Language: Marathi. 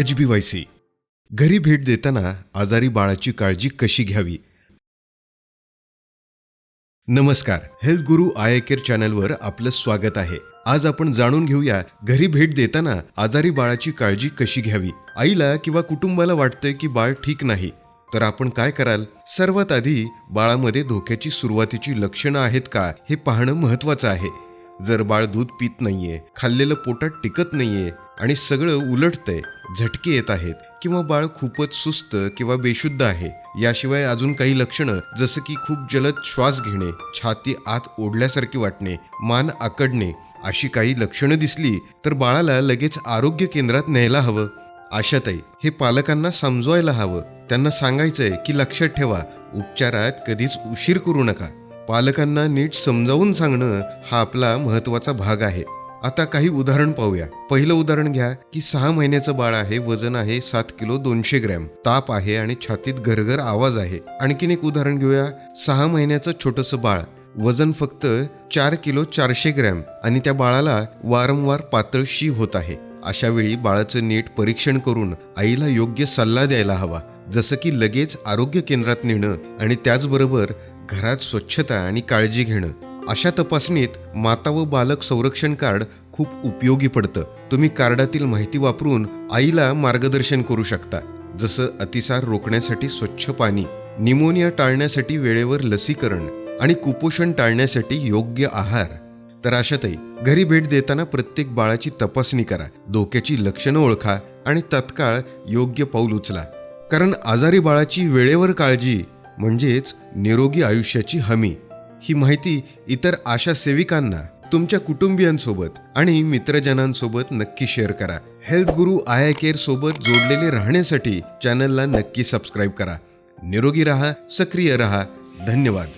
एच बी वाय सी घरी भेट देताना आजारी बाळाची काळजी कशी घ्यावी? नमस्कार. हेल्थ गुरु आय केअर चॅनलवर आपलं स्वागत आहे. आज आपण जाणून घेऊया घरी भेट देताना आजारी बाळाची काळजी कशी घ्यावी? आईला किंवा कुटुंबाला वाटतंय की बाळ ठीक नाही तर आपण काय कराल? सर्वात आधी बाळामध्ये धोक्याची सुरुवातीची लक्षणं आहेत का हे पाहणं महत्वाचं आहे. जर बाळ दूध पित नाहीये खाल्लेलं पोटात टिकत नाहीये आणि सगळं उलटतंय झटके येत आहेत किंवा बाळ खूपच सुस्त किंवा बेशुद्ध आहे याशिवाय अजून काही लक्षणं जसं की खूप जलद श्वास घेणे छाती आत ओढल्यासारखी वाटणे मान आकडणे अशी काही लक्षणं दिसली तर बाळाला लगेच आरोग्य केंद्रात न्यायला हवं. आशाताई हे पालकांना समजवायला हवं. त्यांना सांगायचंय की लक्षात ठेवा उपचारात कधीच उशीर करू नका. पालकांना नीट समजावून सांगणं हा आपला महत्त्वाचा भाग आहे. आता काही उदाहरण पाहूया. पहिलं उदाहरण घ्या की सहा महिन्याचं बाळ आहे वजन आहे सात किलो दोनशे ग्रॅम. ताप आहे आणि छातीत घरघर आवाज आहे. आणखीन एक उदाहरण घेऊया. सहा महिन्याचं छोटंसं बाळ. वजन फक्त चार किलो चारशे ग्रॅम आणि त्या बाळाला वारंवार पातळ शी होत आहे. अशा वेळी बाळाचं नीट परीक्षण करून आईला योग्य सल्ला द्यायला हवा. जसं की लगेच आरोग्य केंद्रात नेणं आणि त्याचबरोबर घरात स्वच्छता आणि काळजी घेणं. अशा तपासणीत माता व बालक संरक्षण कार्ड खूप उपयोगी पडतं. तुम्ही कार्डातील माहिती वापरून आईला मार्गदर्शन करू शकता. जसं अतिसार रोखण्यासाठी स्वच्छ पाणी निमोनिया टाळण्यासाठी वेळेवर लसीकरण आणि कुपोषण टाळण्यासाठी योग्य आहार. तर अशातही घरी भेट देताना प्रत्येक बाळाची तपासणी करा. धोक्याची लक्षणं ओळखा आणि तत्काळ योग्य पाऊल उचला. कारण आजारी बाळाची वेळेवर काळजी म्हणजेच निरोगी आयुष्याची हमी. ही माहिती इतर आशा सेविकांना तुमच्या कुटुंबियांसोबत आणि मित्रजनांसोबत नक्की शेअर करा. हेल्थ गुरु आय केअर सोबत जोडलेले राहण्यासाठी चॅनलला नक्की सबस्क्राईब करा. निरोगी राहा सक्रिय राहा. धन्यवाद.